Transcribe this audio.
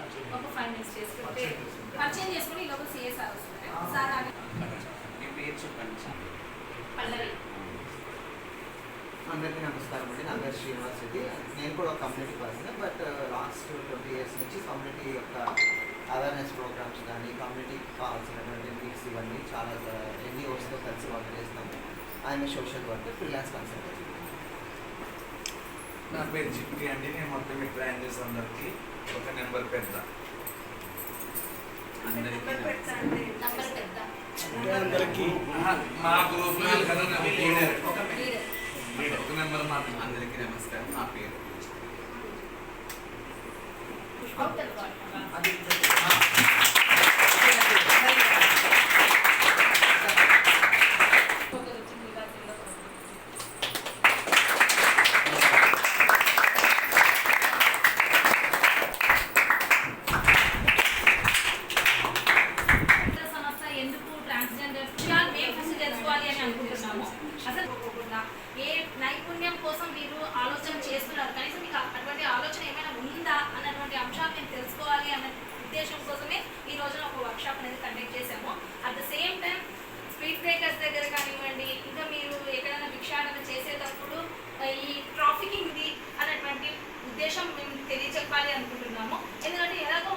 ఒక five minutes చేసుకుంటే purchase చేసుకుని ఒక అందరికీ నమస్కారం అండి. నా పేరు శ్రీనివాస్ రెడ్డి. నేను కూడా ఒక community person but last twenty years నుంచి కమ్యూనిటీ యొక్క అవేర్నెస్ ప్రోగ్రామ్స్ కానీ కమ్యూనిటీ కావాల్సినటువంటి మీట్స్ ఇవన్నీ చాలా uh, ఎన్జిఓస్తో కలిసి వర్క్ చేస్తాము ఆయన సోషల్ వర్క్ ఫ్రీలాన్స్ కన్సల్టెంట్ నా పేరు జిప్టి అండి. నేను మొత్తం ఇక్కడ అందరికీ. ఒక నెంబర్ పెద్ద. మా గ్రూప్ లీడర్. ఒక నెంబర్ మాత్రం అందరికీ నమస్కారం. నా పేరు. ట్రాన్స్జెండర్స్ వాళ్ళు మేము ఫస్ట్ తెలుసుకోవాలి అని అనుకుంటున్నాము. అసలు ఏ నైపుణ్యం కోసం మీరు ఆలోచన చేస్తున్నారు? కనీసం మీకు అటువంటి ఆలోచన ఏమైనా ఉందా అన్నటువంటి అంశాలు మేము తెలుసుకోవాలి అన్న ఉద్దేశం కోసమే ఈ రోజున ఒక వర్క్షాప్ అనేది కండక్ట్ చేశాము. At the same time speed breakers దగ్గర కానివ్వండి ఇంకా మీరు ఎక్కడైనా భిక్షాటన చేసేటప్పుడు ఈ ట్రాఫికింగ్ది అనేటువంటి ఉద్దేశం మేము తెలియచెప్పాలి అనుకుంటున్నాము. ఎందుకంటే ఎలాగో